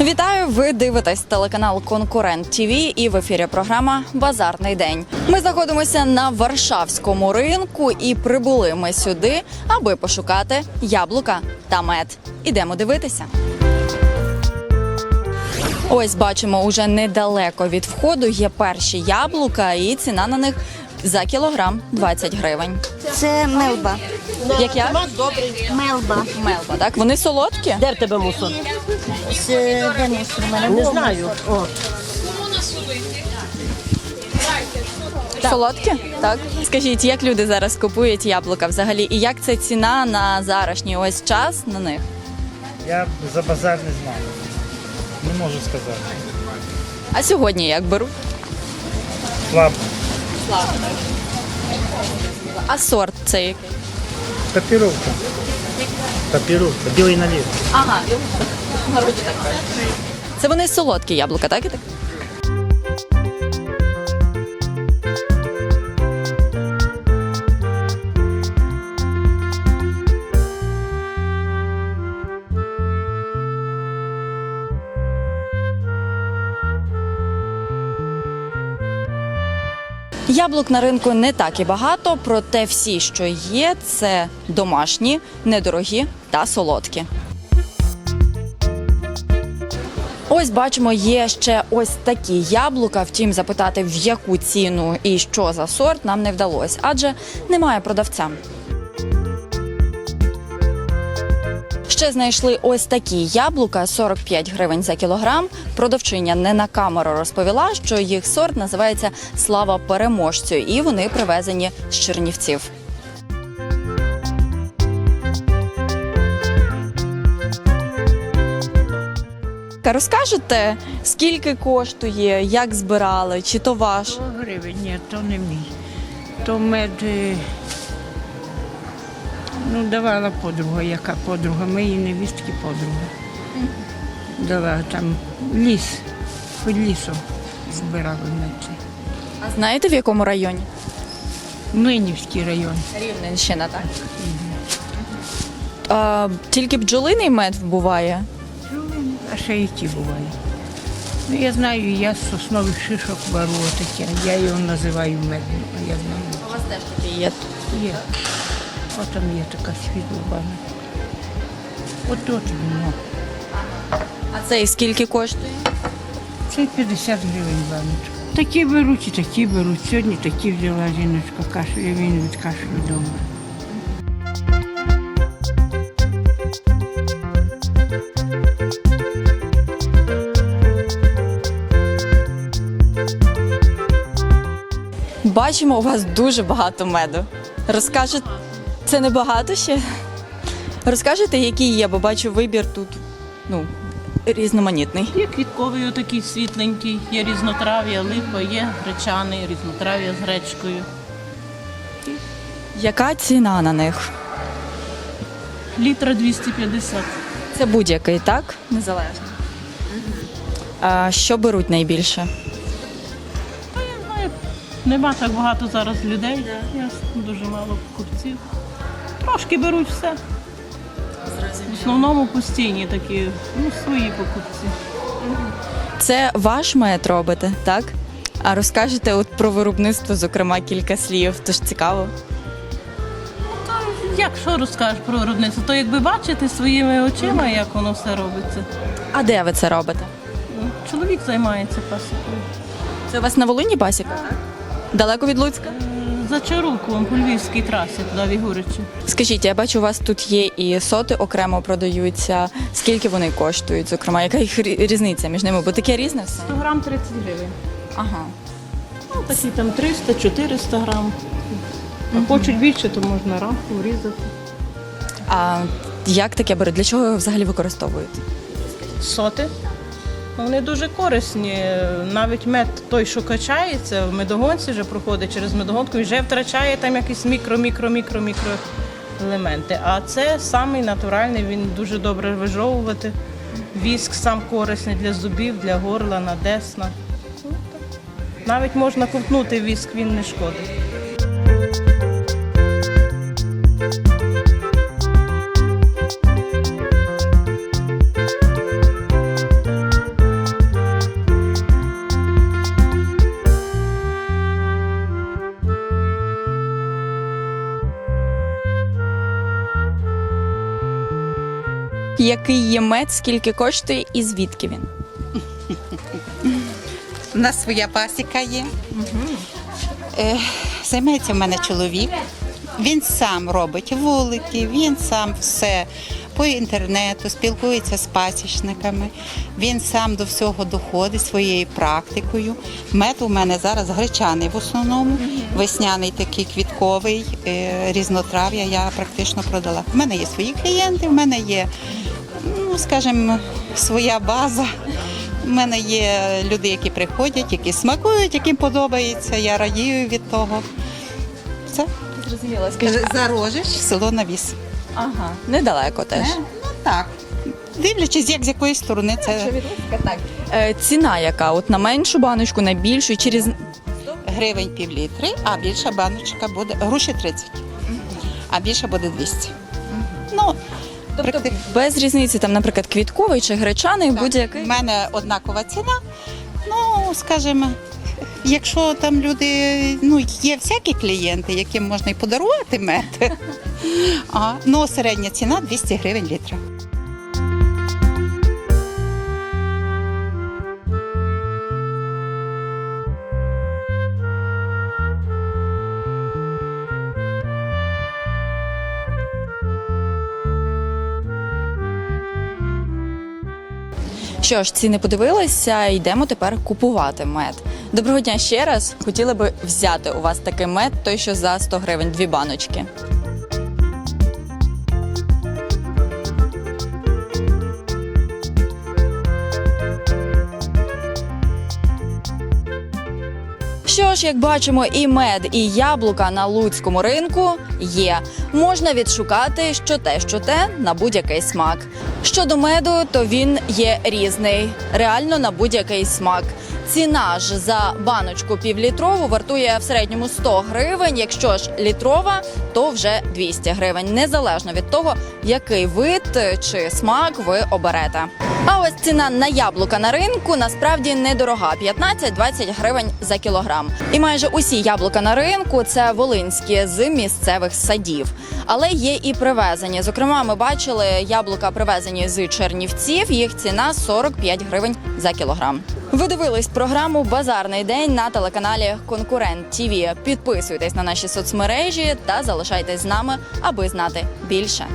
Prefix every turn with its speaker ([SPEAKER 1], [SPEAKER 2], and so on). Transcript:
[SPEAKER 1] Вітаю! Ви дивитесь телеканал Конкурент ТВ і в ефірі програма Базарний день. Ми знаходимося на Варшавському ринку і прибули ми сюди, аби пошукати яблука та мед. Ідемо дивитися. Ось бачимо, уже недалеко від входу є перші яблука, і ціна на них за кілограм 20 гривень.
[SPEAKER 2] Це мелба.
[SPEAKER 1] Як я?
[SPEAKER 2] Мелба.
[SPEAKER 1] Мелба, так? Вони солодкі?
[SPEAKER 3] Де в тебе мусор?
[SPEAKER 2] З де мусор у мене?
[SPEAKER 3] Не знаю. О,
[SPEAKER 1] Солодкі? Так. Скажіть, як люди зараз купують яблука взагалі? І як це ціна на зарашній ось час на них?
[SPEAKER 4] Я за базар не знаю. Не можу сказати.
[SPEAKER 1] А сьогодні як беруть?
[SPEAKER 4] Слабо.
[SPEAKER 1] А сорт це який?
[SPEAKER 4] Тапіровка. Топировка. Білий наліт.
[SPEAKER 1] Ага, це вони солодкі яблука, так і так? Яблук на ринку не так і багато, проте всі, що є, це домашні, недорогі та солодкі. Ось бачимо, є ще ось такі яблука. Втім, запитати в яку ціну і що за сорт нам не вдалося, адже немає продавця. Ще знайшли ось такі яблука 45 гривень за кілограм. Продавчиня не на камеру розповіла, що їх сорт називається Слава переможцю, і вони привезені з Чернівців. Розкажете, скільки коштує, як збирали, чи то ваш?
[SPEAKER 5] 100 гривень, ні, то не мій. То мед. Ну, давала подруга, яка подруга, моїй невістки подруга. Дала там ліс, під лісом збирали мед.
[SPEAKER 1] А знаєте в якому районі?
[SPEAKER 5] Млинівський район.
[SPEAKER 1] Рівненщина, так. А, тільки бджолиний мед буває.
[SPEAKER 5] А ще і ті буває. Ну, я знаю, я з соснових шишок беру таке. Я його називаю медом, а я знаю.
[SPEAKER 1] У вас теж такі є.
[SPEAKER 5] Є. От там є така світла банка. От тут воно.
[SPEAKER 1] А цей скільки коштує?
[SPEAKER 5] Це 50 гривень баночка. Такі беруть і такі беруть. Сьогодні такі взяла жіночка кашель, він від кашлю вдома.
[SPEAKER 1] Бачимо, у вас дуже багато меду. Розкажете, це не багато ще? Розкажете, які є, бо бачу вибір тут ну, різноманітний.
[SPEAKER 6] Є квітковий отакий світленький, є різнотрав'я, липа, є гречаний, різнотрав'я з гречкою.
[SPEAKER 1] Яка ціна на них?
[SPEAKER 6] Літра 250.
[SPEAKER 1] Це будь-який, так? Незалежно. А що беруть найбільше?
[SPEAKER 6] Та я знаю, нема так багато зараз людей. Я дуже мало купців. Трошки беруть все. В основному постійні такі, ну, свої покупці.
[SPEAKER 1] Це ваш мед робите, так? А розкажете от про виробництво, зокрема, кілька слів, тож цікаво.
[SPEAKER 6] Як що розкажеш про виробництво? То якби бачити своїми очима, як воно все робиться.
[SPEAKER 1] А де ви це робите?
[SPEAKER 6] Ну, Чоловік займається пасікою.
[SPEAKER 1] Це у вас на Волині пасіка? Далеко від Луцька?
[SPEAKER 6] За Чаруком по Львівській трасі, туди Вігуричі.
[SPEAKER 1] Скажіть, я бачу, у вас тут є і соти окремо продаються. Скільки вони коштують? Зокрема, яка їх різниця між ними? Бо таке різне все.
[SPEAKER 6] 100 грам 30 гривень.
[SPEAKER 1] Ага.
[SPEAKER 6] Ну, такі там 300-400 грам. А хочуть більше, то можна рамку врізати.
[SPEAKER 1] А як таке беруть? Для чого його взагалі використовують?
[SPEAKER 6] Соти. Вони дуже корисні. Навіть мед той, що качається, в медогонці вже проходить через медогонку і вже втрачає там якісь мікро-мікро-мікро-мікро елементи. А це самий натуральний, він дуже добре вижовувати. Віск сам корисний для зубів, для горла, на десна. Ну. Навіть можна ковтнути віск, він не шкодить.
[SPEAKER 1] Який є мед, скільки коштує і звідки він?
[SPEAKER 3] У нас своя пасіка є. Е, займається в мене чоловік. Він сам робить вулики, він сам все по інтернету, спілкується з пасічниками. Він сам до всього доходить своєю практикою. Мед у мене зараз гречаний в основному, весняний такий квітковий, е, різнотрав'я я практично продала. У мене є свої клієнти, в мене є, ну скажімо, своя база. У мене є люди, які приходять, які смакують, яким подобається. Я радію від того. Це
[SPEAKER 1] Зрозуміло, скажи.
[SPEAKER 3] Зарожич, село Навіс.
[SPEAKER 1] Ага, недалеко теж.
[SPEAKER 3] Ну так. Дивлячись, як з якої сторони це
[SPEAKER 1] так. Е, ціна яка? От на меншу баночку, на більшу, і через
[SPEAKER 3] гривень пів літри, а більша баночка буде груші 30, а більша буде 200. Ну,
[SPEAKER 1] тобто
[SPEAKER 3] практи-
[SPEAKER 1] без різниці, там, наприклад, квітковий чи гречаний,
[SPEAKER 3] Так.
[SPEAKER 1] будь-який.
[SPEAKER 3] У мене однакова ціна. Ну, скажімо, якщо там люди, ну, є всякі клієнти, яким можна і подарувати мед. А, ну, середня ціна 200 гривень літра.
[SPEAKER 1] Що ж, ціни подивилися, йдемо тепер купувати мед. Доброго дня ще раз. Хотіли би взяти у вас такий мед, той, що за 100 гривень, дві баночки. Що ж, як бачимо, і мед, і яблука на луцькому ринку є. Можна відшукати що те, що те на будь-який смак. Щодо меду, то він є різний, реально на будь-який смак. Ціна ж за баночку півлітрову вартує в середньому 100 гривень. Якщо ж літрова, то вже 200 гривень, незалежно від того, який вид чи смак ви оберете. А ось ціна на яблука на ринку насправді недорога 15-20 гривень за кілограм. І майже усі яблука на ринку це волинські з місцевих садів. Але є і привезені. Зокрема, ми бачили яблука привезені з Чернівців. Їх ціна 45 гривень за кілограм. Ви дивились програму Базарний день на телеканалі Конкурент ТІВІ. Підписуйтесь на наші соцмережі та залишайтесь з нами, аби знати більше.